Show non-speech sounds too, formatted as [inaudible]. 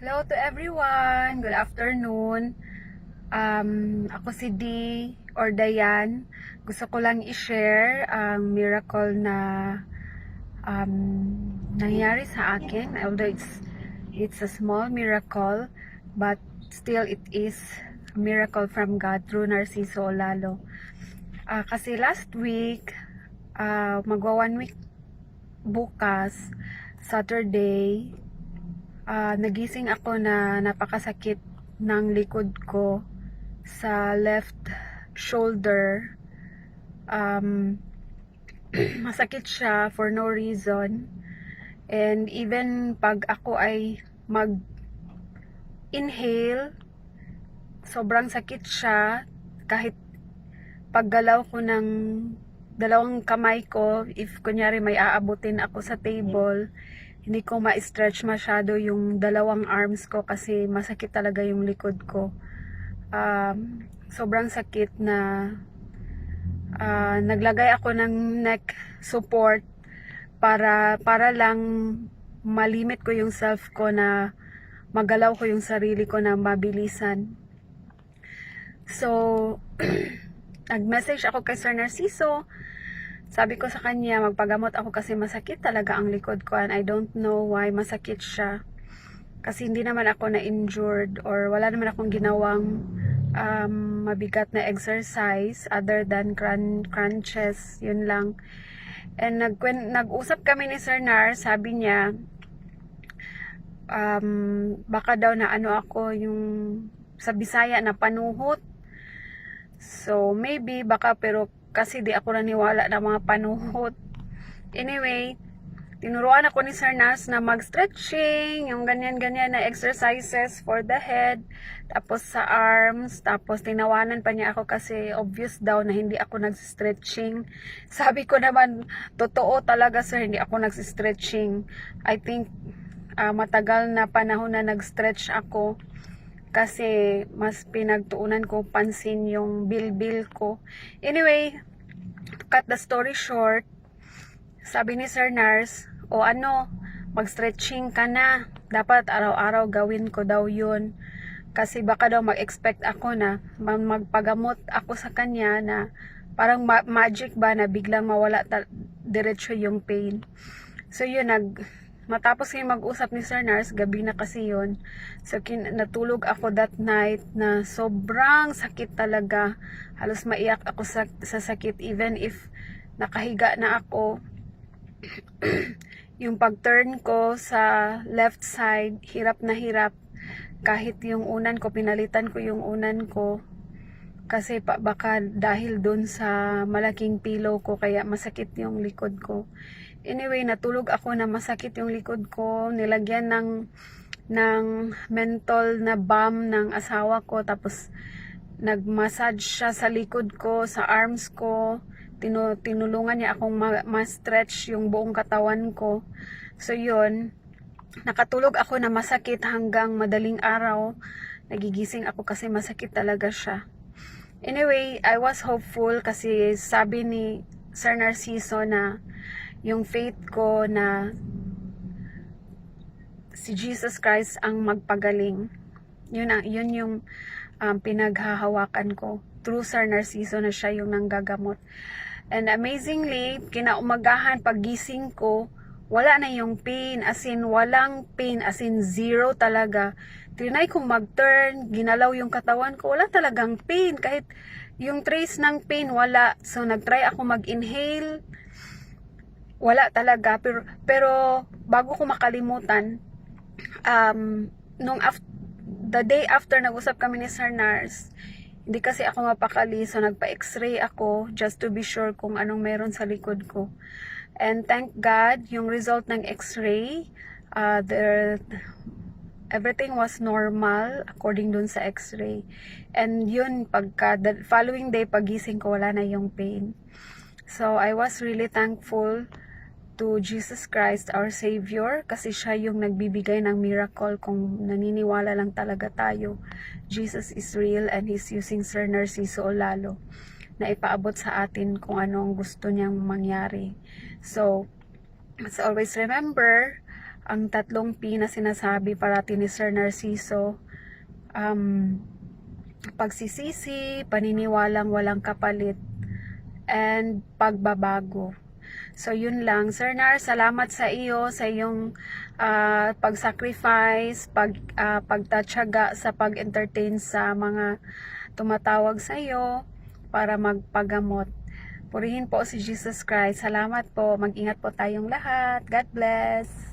Hello to everyone. Good afternoon. Um, ako si D or Dayan. Gusto ko lang i-share ang miracle na um, nangyari sa akin. Although it's it's a small miracle, but still it is a miracle from God through Narciso Olalo. Ah, kasi last week, ah, magwa one week bukas, Saturday, ah, nagising ako na napakasakit ng likod ko sa left shoulder. Um, [clears throat] masakit siya for no reason. And even pag ako ay mag inhale, sobrang sakit siya kahit paggalaw ko ng dalawang kamay ko, if kunyari may aabutin ako sa table, hindi ko ma-stretch masyado yung dalawang arms ko kasi masakit talaga yung likod ko. Um, sobrang sakit na ah, naglagay ako ng neck support para para lang malimit ko yung self ko na magalaw ko yung sarili ko na mabilisan. So, [clears throat] nag-message ako kay Sir Narciso. Sabi ko sa kanya, magpagamot ako kasi masakit talaga ang likod ko and I don't know why masakit siya. Kasi hindi naman ako na-injured or wala naman akong ginawang um, mabigat na exercise other than crun crunches, yun lang. And nag nag-usap kami ni Sir Nar, sabi niya, um, baka daw na ano ako yung sa Bisaya na panuhot. So, maybe, baka, pero kasi di ako naniwala na mga panuhot. Anyway, tinuruan ako ni Sir Nas na mag-stretching, yung ganyan-ganyan na exercises for the head, tapos sa arms, tapos tinawanan pa niya ako kasi obvious daw na hindi ako nag-stretching. [laughs] Sabi ko naman, totoo talaga sir, hindi ako nag-stretching. I think ah, matagal na panahon na nag-stretch ako kasi mas pinagtuunan ko pansin yung bilbil ko. Anyway, cut the story short, sabi ni Sir Nars, o ano, mag-stretching ka na. Dapat araw-araw gawin ko daw yun. Kasi baka daw mag-expect ako na ma- magpagamot ako sa kanya na parang ma- magic ba na biglang mawala diretso yung pain. So yun, nag, matapos yung mag-usap ni Sir Nars, gabi na kasi yun. So kin- natulog ako that night na sobrang sakit talaga. Halos maiyak ako sa, sa sakit even if nakahiga na ako [clears throat] yung pag-turn ko sa left side, hirap na hirap. Kahit yung unan ko, pinalitan ko yung unan ko. Kasi pa, baka dahil dun sa malaking pillow ko, kaya masakit yung likod ko. Anyway, natulog ako na masakit yung likod ko. Nilagyan ng, ng menthol na balm ng asawa ko. Tapos, nag-massage siya sa likod ko, sa arms ko tinu tinulungan niya akong ma- ma-stretch yung buong katawan ko. So yun, nakatulog ako na masakit hanggang madaling araw. Nagigising ako kasi masakit talaga siya. Anyway, I was hopeful kasi sabi ni Sir Narciso na yung faith ko na si Jesus Christ ang magpagaling. Yun, ang, yun yung um, pinaghahawakan ko. Through Sir Narciso na siya yung nanggagamot. And amazingly, kinaumagahan paggising ko, wala na yung pain, as in walang pain, as in zero talaga. Trinay kong mag-turn, ginalaw yung katawan ko, wala talagang pain, kahit yung trace ng pain, wala. So, nag-try ako mag-inhale, wala talaga. Pero, pero bago ko makalimutan, um, nung the day after nag-usap kami ni Sir Nars, hindi kasi ako mapakali, so nagpa-x-ray ako just to be sure kung anong meron sa likod ko. And thank God, yung result ng x-ray, uh, there, everything was normal according dun sa x-ray. And yun, pagka, the following day, pagising ko, wala na yung pain. So, I was really thankful to Jesus Christ, our Savior, kasi siya yung nagbibigay ng miracle kung naniniwala lang talaga tayo. Jesus is real and He's using Sir Narciso Olalo na ipaabot sa atin kung ano ang gusto niyang mangyari. So, let's always remember, ang tatlong P na sinasabi parati ni Sir Narciso. Um, pagsisisi, paniniwalang walang kapalit, and pagbabago. So, yun lang. Sir Nar, salamat sa iyo, sa iyong ah, pag-sacrifice, pag, ah, pagtatyaga sa pag-entertain sa mga tumatawag sa iyo para magpagamot. Purihin po si Jesus Christ. Salamat po. Mag-ingat po tayong lahat. God bless.